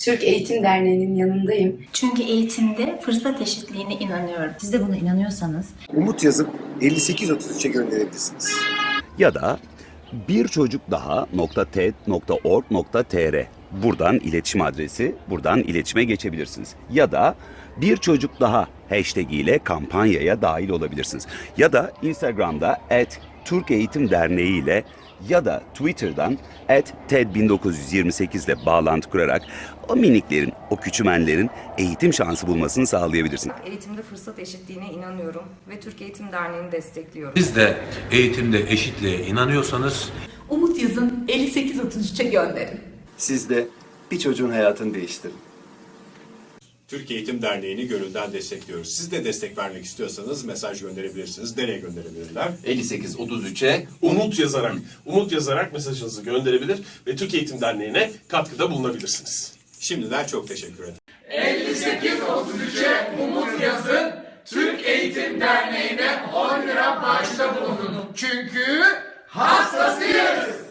Türk Eğitim Derneği'nin yanındayım. Çünkü eğitimde fırsat eşitliğine inanıyorum. Siz de buna inanıyorsanız Umut yazıp 5833'e gönderebilirsiniz. ya da bir çocuk daha .ted.org.tr Buradan iletişim adresi, buradan iletişime geçebilirsiniz. Ya da bir çocuk daha hashtag ile kampanyaya dahil olabilirsiniz. Ya da Instagram'da at Türk Eğitim Derneği ile ya da Twitter'dan at TED1928 ile bağlantı kurarak o miniklerin, o küçümenlerin eğitim şansı bulmasını sağlayabilirsiniz. Eğitimde fırsat eşitliğine inanıyorum ve Türk Eğitim Derneği'ni destekliyorum. Siz de eğitimde eşitliğe inanıyorsanız Umut yazın 5833'e gönderin. Siz de bir çocuğun hayatını değiştirin. Türk Eğitim Derneği'ni gönülden destekliyoruz. Siz de destek vermek istiyorsanız mesaj gönderebilirsiniz. Nereye gönderebilirler? 5833'e Umut yazarak, Umut yazarak mesajınızı gönderebilir ve Türk Eğitim Derneği'ne katkıda bulunabilirsiniz. Şimdiden çok teşekkür ederim. Umut yazın, Türk Eğitim Derneği'ne 10 lira bağışta bulunun. Çünkü hastasıyız.